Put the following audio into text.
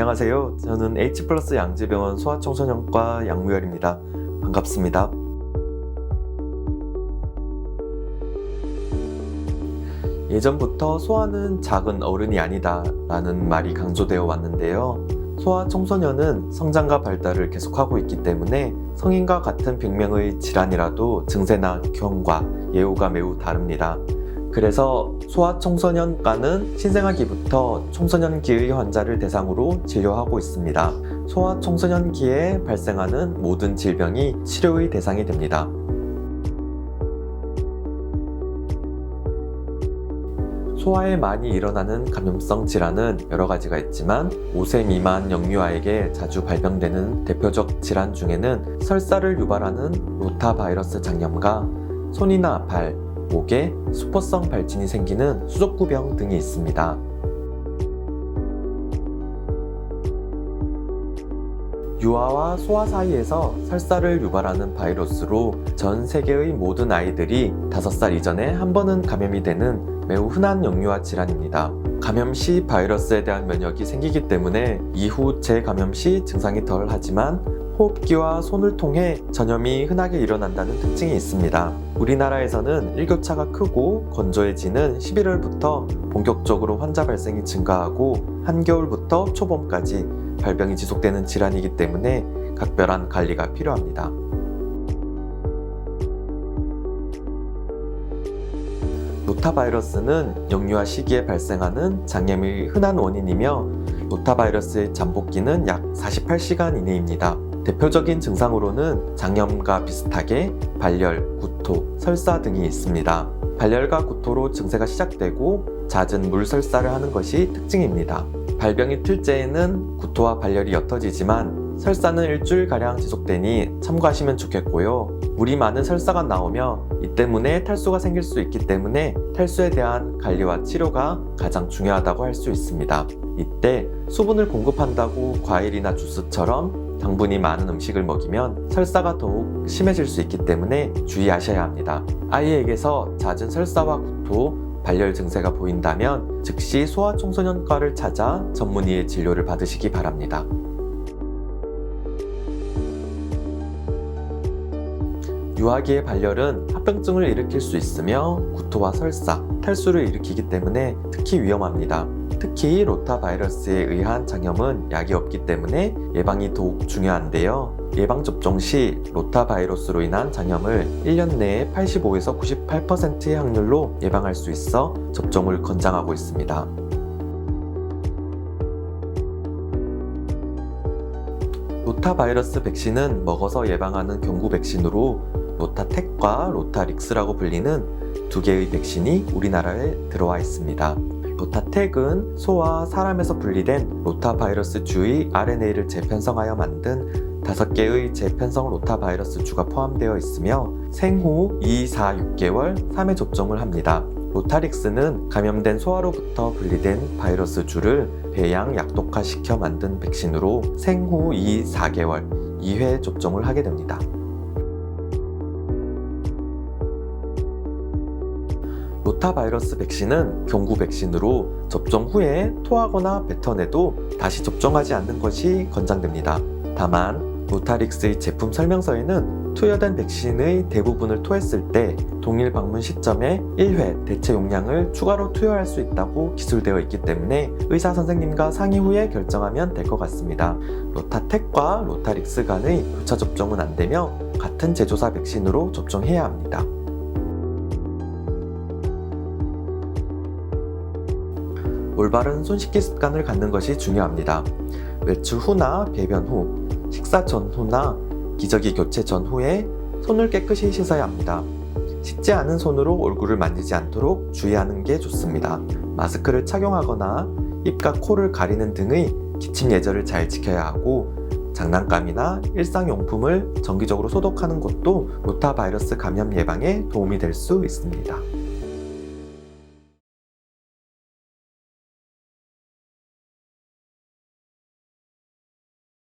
안녕하세요. 저는 H 플러스 양재병원 소아청소년과 양무열입니다. 반갑습니다. 예전부터 소아는 작은 어른이 아니다 라는 말이 강조되어 왔는데요. 소아 청소년은 성장과 발달을 계속하고 있기 때문에 성인과 같은 병명의 질환이라도 증세나 경과, 예후가 매우 다릅니다. 그래서 소아 청소년과는 신생아기부터 청소년기의 환자를 대상으로 진료하고 있습니다. 소아 청소년기에 발생하는 모든 질병이 치료의 대상이 됩니다. 소아에 많이 일어나는 감염성 질환은 여러 가지가 있지만 5세 미만 영유아에게 자주 발병되는 대표적 질환 중에는 설사를 유발하는 로타 바이러스 장염과 손이나 발, 목에 수포성 발진이 생기는 수족구병 등이 있습니다. 유아와 소아 사이에서 설사를 유발하는 바이러스로 전 세계의 모든 아이들이 5살 이전에 한 번은 감염이 되는 매우 흔한 영유아 질환입니다. 감염 시 바이러스에 대한 면역이 생기기 때문에 이후 재감염 시 증상이 덜 하지만 호흡기와 손을 통해 전염이 흔하게 일어난다는 특징이 있습니다. 우리나라에서는 일교차가 크고 건조해지는 11월부터 본격적으로 환자 발생이 증가하고 한겨울부터 초봄까지 발병이 지속되는 질환이기 때문에 각별한 관리가 필요합니다. 노타바이러스는 영유아 시기에 발생하는 장염의 흔한 원인이며 노타바이러스의 잠복기는 약 48시간 이내입니다. 대표적인 증상으로는 장염과 비슷하게 발열, 구토, 설사 등이 있습니다. 발열과 구토로 증세가 시작되고 잦은 물설사를 하는 것이 특징입니다. 발병 이 틀째에는 구토와 발열이 옅어지지만 설사는 일주일가량 지속되니 참고하시면 좋겠고요. 물이 많은 설사가 나오며 이 때문에 탈수가 생길 수 있기 때문에 탈수에 대한 관리와 치료가 가장 중요하다고 할 수 있습니다. 이때 수분을 공급한다고 과일이나 주스처럼 당분이 많은 음식을 먹이면 설사가 더욱 심해질 수 있기 때문에 주의하셔야 합니다. 아이에게서 잦은 설사와 구토, 발열 증세가 보인다면 즉시 소아청소년과를 찾아 전문의의 진료를 받으시기 바랍니다. 유아기의 발열은 합병증을 일으킬 수 있으며 구토와 설사, 탈수를 일으키기 때문에 특히 위험합니다. 특히 로타 바이러스에 의한 장염은 약이 없기 때문에 예방이 더욱 중요한데요. 예방접종 시 로타 바이러스로 인한 장염을 1년 내에 85에서 98%의 확률로 예방할 수 있어 접종을 권장하고 있습니다. 로타 바이러스 백신은 먹어서 예방하는 경구 백신으로 로타텍과 로타릭스라고 불리는 두 개의 백신이 우리나라에 들어와 있습니다. 로타텍은 소와 사람에서 분리된 로타 바이러스 주의 RNA를 재편성하여 만든 다섯 개의 재편성 로타 바이러스 주가 포함되어 있으며 생후 2, 4, 6개월 3회 접종을 합니다. 로타릭스는 감염된 소아로부터 분리된 바이러스 주를 배양 약독화시켜 만든 백신으로 생후 2, 4개월 2회 접종을 하게 됩니다. 로타 바이러스 백신은 경구 백신으로 접종 후에 토하거나 뱉어내도 다시 접종하지 않는 것이 권장됩니다. 다만 로타릭스의 제품 설명서에는 투여된 백신의 대부분을 토했을 때 동일 방문 시점에 1회 대체 용량을 추가로 투여할 수 있다고 기술되어 있기 때문에 의사 선생님과 상의 후에 결정하면 될 것 같습니다. 로타텍과 로타릭스 간의 교차 접종은 안 되며 같은 제조사 백신으로 접종해야 합니다. 올바른 손 씻기 습관을 갖는 것이 중요합니다. 외출 후나 배변 후, 식사 전후나 기저귀 교체 전후에 손을 깨끗이 씻어야 합니다. 씻지 않은 손으로 얼굴을 만지지 않도록 주의하는 게 좋습니다. 마스크를 착용하거나 입과 코를 가리는 등의 기침 예절을 잘 지켜야 하고 장난감이나 일상용품을 정기적으로 소독하는 것도 로타 바이러스 감염 예방에 도움이 될 수 있습니다.